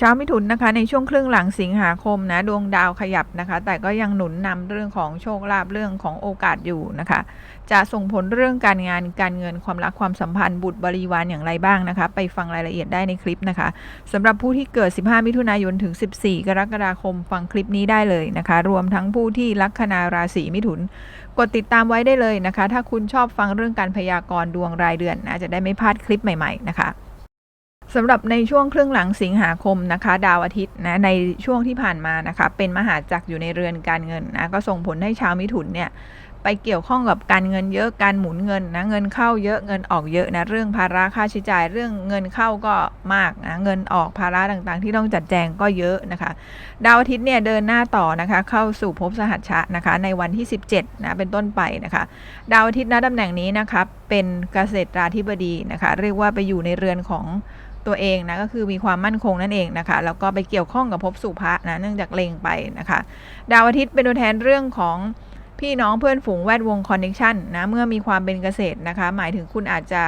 ชาวมิถุนนะคะในช่วงครึ่งหลังสิงหาคมนะดวงดาวขยับนะคะ แต่ก็ยังหนุนนำเรื่องของโชคลาภเรื่องของโอกาสอยู่นะคะ จะส่งผลเรื่องการงานการเงินความรักความสัมพันธ์บุตรบริวารอย่างไรบ้างนะคะ ไปฟังรายละเอียดได้ในคลิปนะคะสำหรับผู้ที่เกิด 15 มิถุนายนถึง 14 กรกฎาคมฟังคลิปนี้ได้เลยนะคะ รวมทั้งผู้ที่ลัคนาราศีมิถุน กดติดตามไว้ได้เลยนะคะ ถ้าคุณชอบฟังเรื่องการพยากรณ์ดวงรายเดือนนะจะได้ไม่พลาดคลิปใหม่ ๆ นะคะ สำหรับในช่วงครึ่งหลังสิงหาคมนะคะ ดาวอาทิตย์นะในช่วงที่ผ่านมานะคะ เป็นมหาจักรอยู่ในเรือนการเงินนะก็ส่งผลให้ชาวมิถุนเนี่ยไปเกี่ยวข้องกับการเงินเยอะการหมุนเงินนะเงินเข้าเยอะเงินออกเยอะนะเรื่องภาระค่าใช้จ่ายเรื่องเงินเข้าก็มากนะเงินออกภาระต่างๆ ที่ต้องจัดแจงก็เยอะนะคะ ดาวอาทิตย์เนี่ยเดินหน้าต่อนะคะเข้าสู่ภพสหัชชะนะคะในวันที่ 17นะเป็นต้นไปนะคะ ดาวอาทิตย์ณตำแหน่งนี้นะคะเป็นเกษตราธิบดีนะคะ เรียกว่าไปอยู่ในเรือนของ ตัวเองนะก็คือมีความมั่นคงนั่นเองนะคะแล้วก็ไปเกี่ยวข้องกับภพสุภะนะเนื่องจากเล็งไปนะคะ ดาวอาทิตย์เป็นตัวแทนเรื่องของพี่น้องเพื่อนฝูงแวดวงคอนเน c t ชันนะเมื่อมีความเป็นเกษตรนะคะ หมายถึงคุณอาจจะ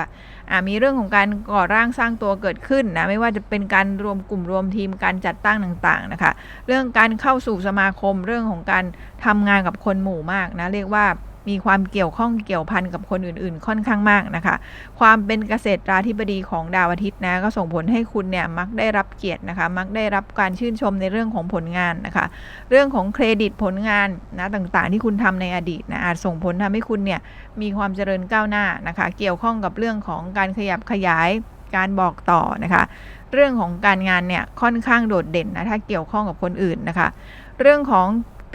ามีเรื่องของการก่อร่างสร้างตัวเกิดขึ้นนะไม่ว่าจะเป็นการรวมกลุ่มรวมทีมการจัดตั้งต่างๆนะคะ เรื่องการเข้าสู่สมาคมเรื่องของการทำงานกับคนหมู่มากนะเรียกว่า มีความเกี่ยวข้องเกี่ยวพันกับคนอื่นๆ ค่อนข้างมากนะคะ ความเป็นเกษตราธิบดีของดาวอาทิตย์นะก็ส่งผลให้คุณเนี่ยมักได้รับเกียรตินะคะ มักได้รับการชื่นชมในเรื่องของผลงานนะคะ เรื่องของเครดิตผลงานนะต่างๆ ที่คุณทำในอดีตนะอาจส่งผลทำให้คุณเนี่ยมีความเจริญก้าวหน้านะคะ เกี่ยวข้องกับเรื่องของการขยับขยายการบอกต่อนะคะ เรื่องของการงานเนี่ยค่อนข้างโดดเด่นนะถ้าเกี่ยวข้องกับคนอื่นนะคะ เรื่องของ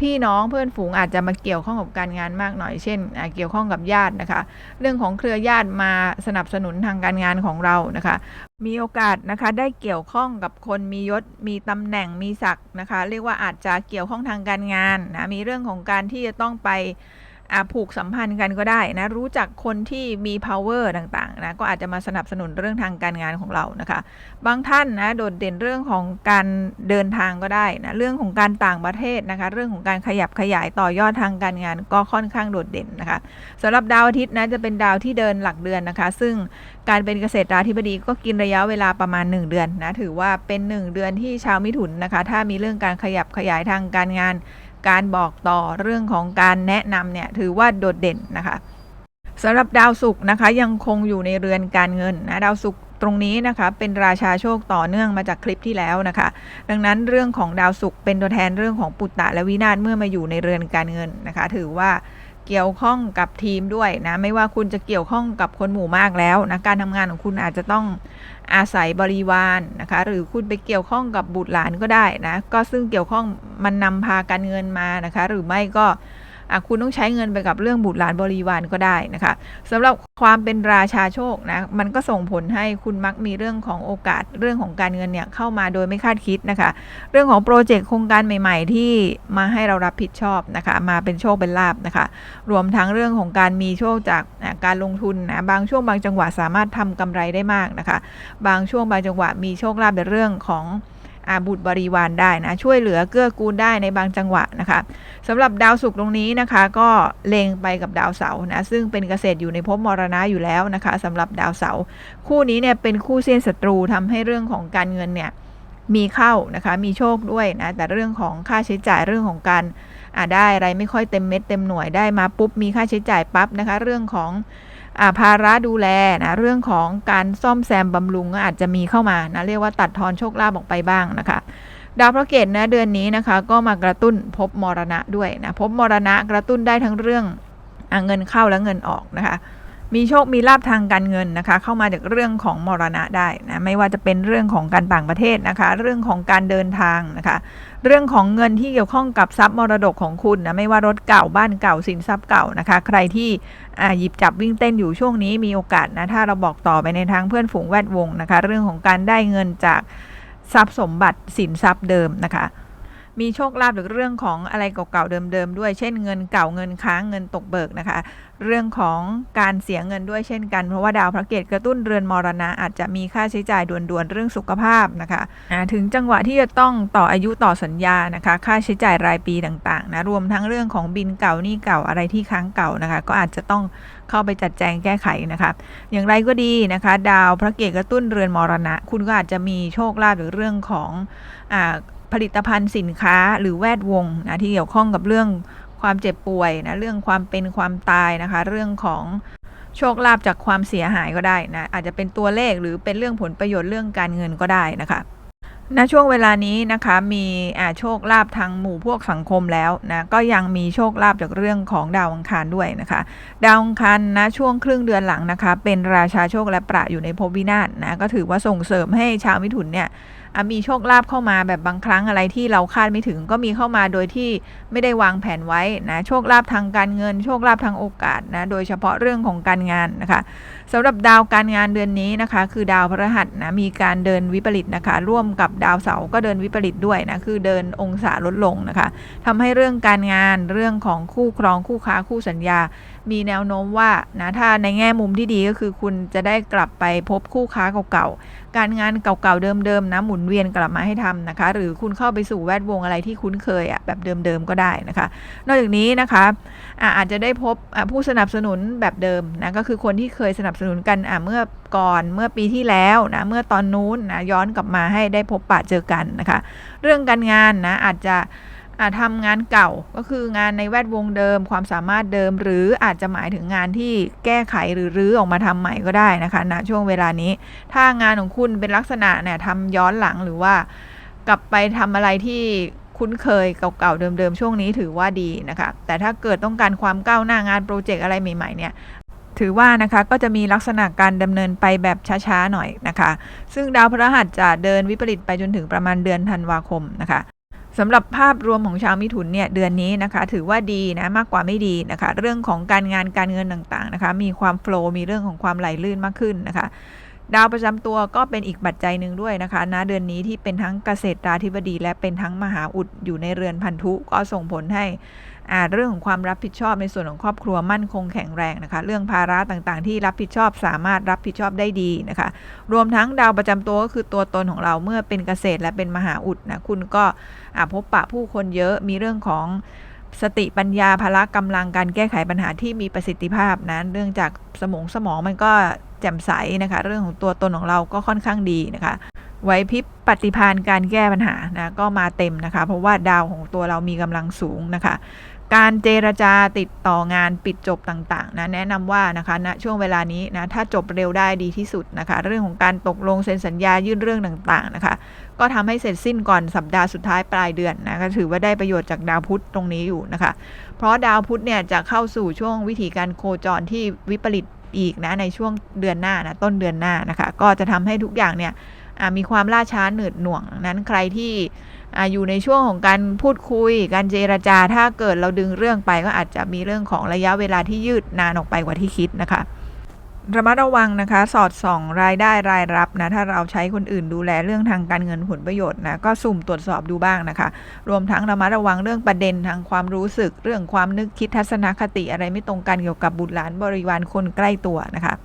พี่น้องเพื่อนฝูงอาจจะมาเกี่ยวข้องกับการงานมากหน่อยเช่น เกี่ยวข้องกับญาตินะคะ เรื่องของเครือญาติมาสนับสนุนทางการงานของเรานะคะ มีโอกาสนะคะได้เกี่ยวข้องกับคนมียศมีตำแหน่งมีศักดิ์นะคะ เรียกว่าอาจจะเกี่ยวข้องทางการงานนะมีเรื่องของการที่จะต้องไป อ่าผูกสัมพันธ์กันก็ได้นะ รู้จักคนที่มี power ต่างๆนะก็อาจจะมาสนับสนุนเรื่องทางการงานของเรานะคะ บางท่านนะโดดเด่นเรื่องของการเดินทางก็ได้นะเรื่องของการต่างประเทศนะคะ เรื่องของการขยับขยายต่อยอดทางการงานก็ค่อนข้างโดดเด่นนะคะสำหรับดาวอาทิตย์นะจะเป็นดาวที่เดินหลักเดือนนะคะ ซึ่งการเป็นเกษตราธิบดีก็กินระยะเวลาประมาณ 1 เดือนนะถือว่าเป็น 1 เดือนที่ชาวมิถุนนะคะ ถ้ามีเรื่องการขยับขยายทางการงาน การบอกต่อเรื่องของการแนะนำเนี่ยถือว่าโดดเด่นนะคะสำหรับดาวศุกร์นะคะยังคงอยู่ในเรือนการเงินนะดาวศุกร์ตรงนี้นะคะเป็นราชาโชคต่อเนื่องมาจากคลิปที่แล้วนะคะ ดังนั้นเรื่องของดาวศุกร์เป็นตัวแทนเรื่องของปุตตะและวินาศเมื่อมาอยู่ในเรือนการเงินนะคะ ถือว่าเกี่ยวข้องกับทีมด้วยนะไม่ว่าคุณจะเกี่ยวข้องกับคนหมู่มากแล้วนะการทำงานของคุณอาจจะต้อง อาศัยบริวารนะคะ หรือคุณไปเกี่ยวข้องกับบุตรหลานก็ได้นะ ก็ซึ่งเกี่ยวข้องมันนำพาการเงินมานะคะ หรือไม่ก็ คุณต้องใช้เงินไปกับเรื่องบุตรหลานบริวารก็ได้นะคะสำหรับความเป็นราชาโชคนะมันก็ส่งผลให้คุณมักมีเรื่องของโอกาสเรื่องของการเงินเนี่ยเข้ามาโดยไม่คาดคิดนะคะ เรื่องของโปรเจกต์โครงการใหม่ ๆ ที่มาให้เรารับผิดชอบนะคะมาเป็นโชคเป็นลาบนะคะ รวมทั้งเรื่องของการมีโชคจากการลงทุนนะบางช่วงบางจังหวะสามารถทำกำไรได้มากนะคะ บางช่วงบางจังหวะมีโชคลาภในเรื่องของ บุตรบริวารได้นะช่วยเหลือเกื้อกูลได้ในบางจังหวะนะคะสำหรับดาวศุกร์ตรงนี้นะคะ ก็เล็งไปกับดาวเสาร์นะซึ่งเป็นเกษตรอยู่ในภพมรณะอยู่แล้วนะคะสำหรับดาวเสาร์คู่นี้เนี่ยเป็นคู่เส้นศัตรูทำให้เรื่องของการเงินเนี่ยมีเข้านะคะมีโชคด้วยนะแต่เรื่องของค่าใช้จ่ายเรื่องของการอ่าได้อะไรไม่ค่อยเต็มเม็ดเต็มหน่วยได้มาปุ๊บมีค่าใช้จ่ายปั๊บนะคะ เรื่องของ ภาระดูแลนะเรื่องของการซ่อมแซมบำรุงก็อาจจะมีเข้ามานะเรียกว่าตัดทอนโชคลาภออกไปบ้างนะคะ ดาวพระเกตนะเดือนนี้นะคะก็มากระตุ้นพบมรณะด้วยนะพบมรณะกระตุ้นได้ทั้งเรื่องอเงินเข้าและเงินออกนะคะ มีโชคมีลาบทางการเงินนะคะ เข้ามาจากเรื่องของมรณะได้นะไม่ว่าจะเป็นเรื่องของการต่างประเทศนะคะ เรื่องของการเดินทางนะคะ เรื่องของเงินที่เกี่ยวข้องกับทรัพย์มรดกของคุณนะไม่ว่ารถเก่าบ้านเก่าสินทรัพย์เก่านะคะ ใครที่อ่าหยิบจับวิ่งเต้นอยู่ช่วงนี้มีโอกาสนะถ้าเราบอกต่อไปในทางเพื่อนฝูงแวดวงนะคะ เรื่องของการได้เงินจากทรัพย์สมบัติสินทรัพย์เดิมนะคะ มีโชคลาภหรือเรื่องของอะไรเก่าๆเดิมๆด้วย เช่นเงินเก่าเงินค้างเงินตกเบิกนะคะ เรื่องของการเสียเงินด้วยเช่นกันเพราะว่าดาวพระเกตกระตุ้นเรือนมรณะ อาจจะมีค่าใช้จ่ายด่วนๆเรื่องสุขภาพนะคะถึงจังหวะที่จะต้องต่ออายุต่อสัญญานะคะ ค่าใช้จ่ายรายปีต่างๆนะรวมทั้งเรื่องของบินเก่านี้เก่าอะไรที่ค้างเก่านะคะ ก็อาจจะต้องเข้าไปจัดแจงแก้ไขนะคะอย่างไรก็ดีนะคะ ดาวพระเกตกระตุ้นเรือนมรณะ คุณก็อาจจะมีโชคลาภหรือเรื่องของอ่า ผลิตภัณฑ์สินค้าหรือแวดวงนะที่เกี่ยวข้องกับเรื่องความเจ็บป่วยนะเรื่องความเป็นความตายนะคะ เรื่องของโชคลาภจากความเสียหายก็ได้นะอาจจะเป็นตัวเลขหรือเป็นเรื่องผลประโยชน์เรื่องการเงินก็ได้นะคะณช่วงเวลานี้นะคะมีอาโชคลาภทางหมู่พวกสังคมแล้วนะก็ยังมีโชคลาภจากเรื่องของดาวอังคารด้วยนะคะ ดาวอังคารนะช่วงครึ่งเดือนหลังนะคะ เป็นราชาโชคและประอยู่ในภพวินาศนะก็ถือว่าส่งเสริมให้ชาวมิถุนเนี่ย มีโชคลาภเข้ามาแบบบางครั้งอะไรที่เราคาดไม่ถึงก็มีเข้ามาโดยที่ไม่ได้วางแผนไว้นะโชคลาภทางการเงิน โชคลาภทางโอกาสนะโดยเฉพาะเรื่องของการงานนะคะสำหรับดาวการงานเดือนนี้นะคะ คือดาวพฤหัสนะมีการเดินวิปริตนะคะ ร่วมกับดาวเสาร์ก็เดินวิปริตด้วยนะคือเดินองศาลดลงนะคะทำให้เรื่องการงานเรื่องของคู่ครองคู่ค้าคู่สัญญา มีแนวโน้มว่านะถ้าในแง่มุมที่ดีก็คือคุณจะได้กลับไปพบคู่ค้าเก่าๆการงานเก่าๆเดิมๆนะหมุนเวียนกลับมาให้ทำนะคะ หรือคุณเข้าไปสู่แวดวงอะไรที่คุ้นเคยอะแบบเดิมๆก็ได้นะคะ นอกจากนี้นะคะอะอาจจะได้พบผู้สนับสนุนแบบเดิมนะก็คือคนที่เคยสนับสนุนกันอะเมื่อก่อนเมื่อปีที่แล้วนะเมื่อตอนนู้นนะย้อนกลับมาให้ได้พบปะเจอกันนะคะ เรื่องการงานนะอาจจะอาจทำงานเก่าก็คืองานในแวดวงเดิม ความสามารถเดิม หรืออาจจะหมายถึงงานที่แก้ไขหรือรื้อออกมาทำใหม่ก็ได้นะคะณช่วงเวลานี้ ถ้างานของคุณเป็นลักษณะเนี่ยทำย้อนหลังหรือว่ากลับไปทำอะไรที่คุ้นเคยเก่าๆเดิมๆช่วงนี้ถือว่าดีนะคะ แต่ถ้าเกิดต้องการความก้าวหน้างานโปรเจกต์อะไรใหม่ๆเนี่ย ถือว่านะคะก็จะมีลักษณะการดำเนินไปแบบช้าๆหน่อยนะคะ ซึ่งดาวพฤหัสจะเดินวิปริตไปจนถึงประมาณเดือนธันวาคมนะคะสำหรับภาพรวมของชาวมิถุนเนี่ยเดือนนี้นะคะ ถือว่าดีนะมากกว่าไม่ดีนะคะ เรื่องของการงานการเงินต่างๆนะคะ มีความโฟล์มีเรื่องของความไหลลื่นมากขึ้นนะคะดาวประจำตัวก็เป็นอีกปัจจัยหนึ่งด้วยนะคะณเดือนนี้ที่เป็นทั้งเกษตราธิบดี และเป็นทั้งมหาอุดอยู่ในเรือนพันธุก็ส่งผลให้เรื่องของความรับผิดชอบในส่วนของครอบครัวมั่นคงแข็งแรงนะคะ เรื่องภาระต่างๆ ที่รับผิดชอบสามารถรับผิดชอบได้ดีนะคะ รวมทั้งดาวประจำตัวก็คือตัวตนของเราเมื่อเป็นเกษตรและเป็นมหาอุดนะคุณก็พบปะผู้คนเยอะมีเรื่องของสติปัญญาพละกำลังการแก้ไขปัญหาที่มีประสิทธิภาพนะเนื่องจากสมองสมองมันก็แจ่มใสนะคะ เรื่องของตัวตนของเราก็ค่อนข้างดีนะคะไหวพิบ ปฏิภาณการแก้ปัญหานะก็มาเต็มนะคะ เพราะว่าดาวของตัวเรามีกำลังสูงนะคะ การเจรจาติดต่องานปิดจบต่างๆนะแนะนำว่านะคะณนะช่วงเวลานี้นะถ้าจบเร็วได้ดีที่สุดนะคะ เรื่องของการตกลงเซ็นสัญญายื่นเรื่องต่างๆนะคะ ก็ทำให้เสร็จสิ้นก่อนสัปดาห์สุดท้ายปลายเดือนนะก็ถือว่าได้ประโยชน์จากดาวพุธตรงนี้อยู่นะคะ เพราะดาวพุธเนี่ยจะเข้าสู่ช่วงวิธีการโคจรที่วิปริตอีกนะในช่วงเดือนหน้านะต้นเดือนหน้านะคะ ก็จะทำให้ทุกอย่างเนี่ย มีความล่าช้าหนืดหน่วงนั้นใครที่อาอยู่ในช่วงของการพูดคุย การเจรจาถ้าเกิดเราดึงเรื่องไปก็อาจจะมีเรื่องของระยะเวลาที่ยืดนานออกไปกว่าที่คิดนะคะระมัดระวังนะคะ สอดส่องรายได้รายรับนะถ้าเราใช้คนอื่นดูแลเรื่องทางการเงินผลประโยชน์นะก็สุ่มตรวจสอบดูบ้างนะคะ รวมทั้งระมัดระวังเรื่องประเด็นทางความรู้สึก เรื่องความนึกคิดทัศนคติอะไรไม่ตรงกันเกี่ยวกับบุตรหลานบริวารคนใกล้ตัวนะคะ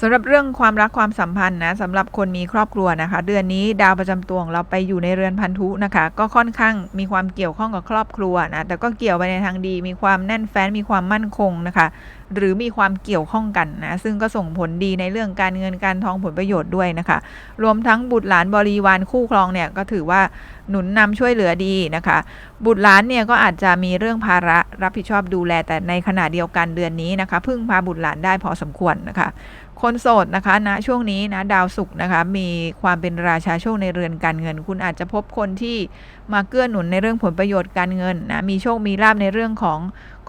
สำหรับเรื่องความรักความสัมพันธ์นะสำหรับคนมีครอบครัวนะคะ เดือนนี้ดาวประจำตัวของเราไปอยู่ในเรือนพันธุนะคะ ก็ค่อนข้างมีความเกี่ยวข้องกับครอบครัวนะแต่ก็เกี่ยวไปในทางดี มีความแน่นแฟ้นมีความมั่นคงนะคะ หรือมีความเกี่ยวข้องกันนะซึ่งก็ส่งผลดีในเรื่องการเงินการทองผลประโยชน์ด้วยนะคะ รวมทั้งบุตรหลานบริวารคู่ครองเนี่ยก็ถือว่าหนุนนำช่วยเหลือดีนะคะ บุตรหลานเนี่ยก็อาจจะมีเรื่องภาระรับผิดชอบดูแล แต่ในขณะเดียวกันเดือนนี้นะคะพึ่งพาบุตรหลานได้พอสมควรนะคะ คนโสดนะคะณนะช่วงนี้นะดาวศุกร์นะคะมีความเป็นราชาโชคในเรือนการเงิน คุณอาจจะพบคนที่มาเกื้อหนุนในเรื่องผลประโยชน์การเงินนะมีโชคมีลาบในเรื่องของ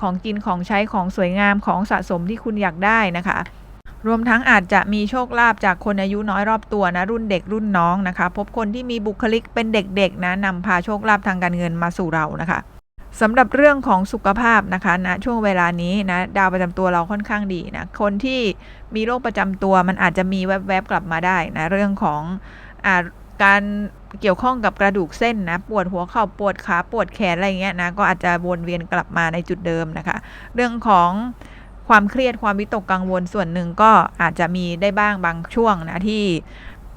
ของกินของใช้ของสวยงามของสะสมที่คุณอยากได้นะคะรวมทั้งอาจจะมีโชคลาภจากคนอายุน้อยรอบตัวนะรุ่นเด็กรุ่นน้องนะคะ พบคนที่มีบุคลิกเป็นเด็กๆนะนำพาโชคลาภทางการเงินมาสู่เรานะคะ สำหรับเรื่องของสุขภาพนะคะณนะช่วงเวลานี้นะดาวประจำตัวเราค่อนข้างดีนะคนที่มีโรคประจำตัวมันอาจจะมีแวบๆกลับมาได้นะเรื่องของอการเกี่ยวข้องกับกระดูกเส้นนะปวดหัวเข่าปวดขาปวดแขนอะไรเงี้ยนะก็อาจจะวนเวียนกลับมาในจุดเดิมนะคะ เรื่องของความเครียดความวิตกกังวลส่วนหนึ่งก็อาจจะมีได้บ้างบางช่วงนะที่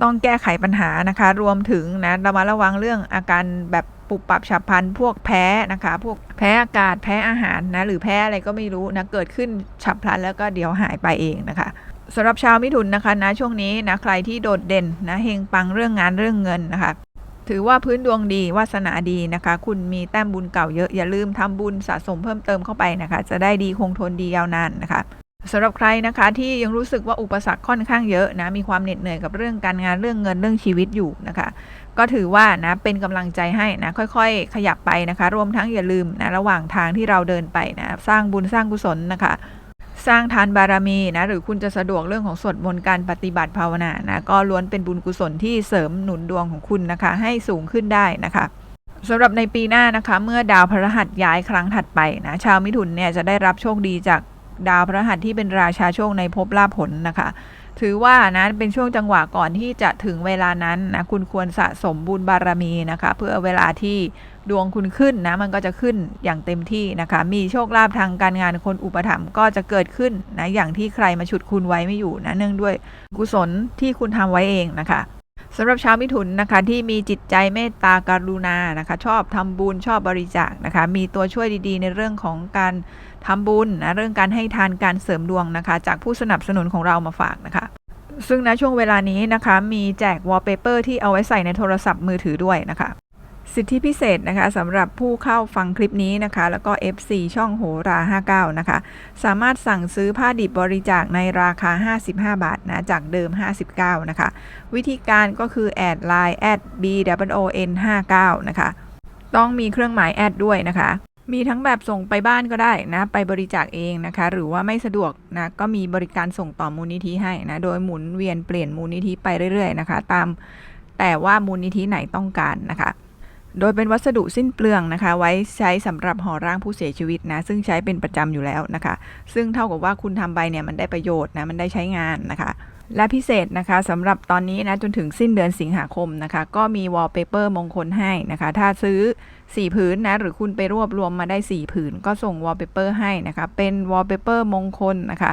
ต้องแก้ไขปัญหานะคะ รวมถึงนะเระมัดระวังเรื่องอาการแบบ ปุบปับฉับพลันพวกแพ้นะคะ พวกแพ้อากาศแพ้อาหารนะหรือแพ้อะไรก็ไม่รู้นะเกิดขึ้นฉับพลันแล้วก็เดี๋ยวหายไปเองนะคะสำหรับชาวมิถุนนะคะนะช่วงนี้นะใครที่โดดเด่นนะเฮงปังเรื่องงานเรื่องเงินนะคะถือว่าพื้นดวงดีวาสนาดีนะคะ คุณมีแต้มบุญเก่าเยอะอย่าลืมทำบุญสะสมเพิ่มเติมเข้าไปนะคะ จะได้ดีคงทนดียาวนานนะคะ สำหรับใครนะคะที่ยังรู้สึกว่าอุปสรรคค่อนข้างเยอะนะมีความเหน็ดเหนื่อยกับเรื่องการงานเรื่องเงินเรื่องชีวิตอยู่นะคะ ก็ถือว่านะเป็นกำลังใจให้นะค่อยๆ ขยับไปนะคะ รวมทั้งอย่าลืมนะระหว่างทางที่เราเดินไปนะสร้างบุญสร้างกุศลนะคะ สร้างทานบารมีนะหรือคุณจะสะดวกเรื่องของสวดมนต์การปฏิบัติภาวนานะก็ล้วนเป็นบุญกุศลที่เสริมหนุนดวงของคุณนะคะ ให้สูงขึ้นได้นะคะสำหรับในปีหน้านะคะ เมื่อดาวพฤหัสย้ายครั้งถัดไปนะชาวมิถุนเนี่ยจะได้รับโชคดีจาก ดาวพฤหัสที่เป็นราชาโชคในภพลาผลนะคะ ถือว่านะเป็นช่วงจังหวะก่อนที่จะถึงเวลานั้นนะคุณควรสะสมบุญบารมีนะคะ เพื่อเวลาที่ดวงคุณขึ้นนะมันก็จะขึ้นอย่างเต็มที่นะคะ มีโชคลาภทางการงานคนอุปถัมภ์ก็จะเกิดขึ้นนะอย่างที่ใครมาฉุดคุณไว้ไม่อยู่นะเนื่องด้วยกุศลที่คุณทำไว้เองนะคะ สำหรับชาวมิถุนนะคะที่มีจิตใจเมตตากรุณานะคะ ชอบทำบุญชอบบริจาคนะคะ มีตัวช่วยดีๆ ในเรื่องของการทำบุญนะเรื่องการให้ทานการเสริมดวงนะคะ จากผู้สนับสนุนของเรามาฝากนะคะ ซึ่งณช่วงเวลานี้นะคะ มีแจกวอลเปเปอร์ที่เอาไว้ใส่ในโทรศัพท์มือถือด้วยนะคะ สิทธิพิเศษนะคะสำหรับผู้เข้าฟังคลิปนี้นะคะ แล้วก็ FC ช่องโหรา 59 นะคะ สามารถสั่งซื้อผ้าดิบบริจาคในราคา 55 บาทนะจากเดิม 59 นะคะ วิธีการก็คือแอดไลน์แอด b w o n 59 นะคะ ต้องมีเครื่องหมายแอดด้วยนะคะ มีทั้งแบบส่งไปบ้านก็ได้นะ ไปบริจาคเองนะคะ หรือว่าไม่สะดวกนะ ก็มีบริการส่งต่อมูลนิธิให้นะ โดยหมุนเวียนเปลี่ยนมูลนิธิไปเรื่อยๆนะคะ ตามแต่ว่ามูลนิธิไหนต้องการนะคะ โดยเป็นวัสดุสิ้นเปลืองนะคะ ไว้ใช้สำหรับห่อร่างผู้เสียชีวิตนะ ซึ่งใช้เป็นประจำอยู่แล้วนะคะ ซึ่งเท่ากับว่าคุณทำไปเนี่ยมันได้ประโยชน์นะมันได้ใช้งานนะคะและพิเศษนะคะสำหรับตอนนี้นะจนถึงสิ้นเดือนสิงหาคมนะคะ ก็มีวอลเปเปอร์มงคลให้นะคะ ถ้าซื้อ 4ผืนนะ หรือคุณไปรวบรวมมาได้ 4 ผืน ก็ส่งวอลเปเปอร์ให้นะคะ เป็นวอลเปเปอร์มงคลนะคะ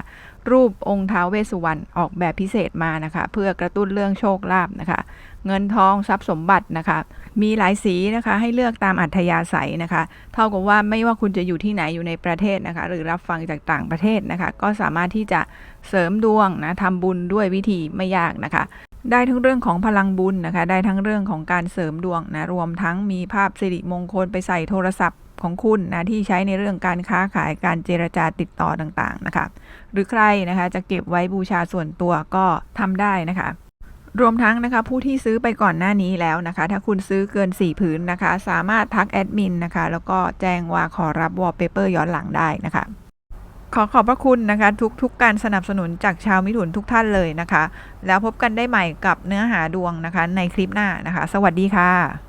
รูปองค์ท้าวเวสสุวรรณออกแบบพิเศษมานะคะ เพื่อกระตุ้นเรื่องโชคลาภนะคะ เงินทองทรัพย์สมบัตินะคะ มีหลายสีนะคะให้เลือกตามอัธยาศัยนะคะ เท่ากับว่าไม่ว่าคุณจะอยู่ที่ไหนอยู่ในประเทศนะคะ หรือรับฟังจากต่างประเทศนะคะ ก็สามารถที่จะเสริมดวงนะทำบุญด้วยวิธีไม่ยากนะคะ ได้ทั้งเรื่องของพลังบุญนะคะ ได้ทั้งเรื่องของการเสริมดวงนะ รวมทั้งมีภาพสิริมงคลไปใส่โทรศัพท์ของคุณนะที่ใช้ในเรื่องการค้าขายการเจรจาติดต่อต่างๆนะคะ หรือใครนะคะจะเก็บไว้บูชาส่วนตัวก็ทำได้นะคะ รวมทั้งนะคะผู้ที่ซื้อไปก่อนหน้านี้แล้วนะคะ ถ้าคุณซื้อเกิน 4 ผืนนะคะ สามารถทักแอดมินนะคะ แล้วก็แจ้งว่าขอรับวอลเปเปอร์ย้อนหลังได้นะคะ ขอขอบพระคุณนะคะทุกๆการสนับสนุนจากชาวมิถุนทุกท่านเลยนะคะ แล้วพบกันได้ใหม่กับเนื้อหาดวงนะคะในคลิปหน้านะคะ สวัสดีค่ะ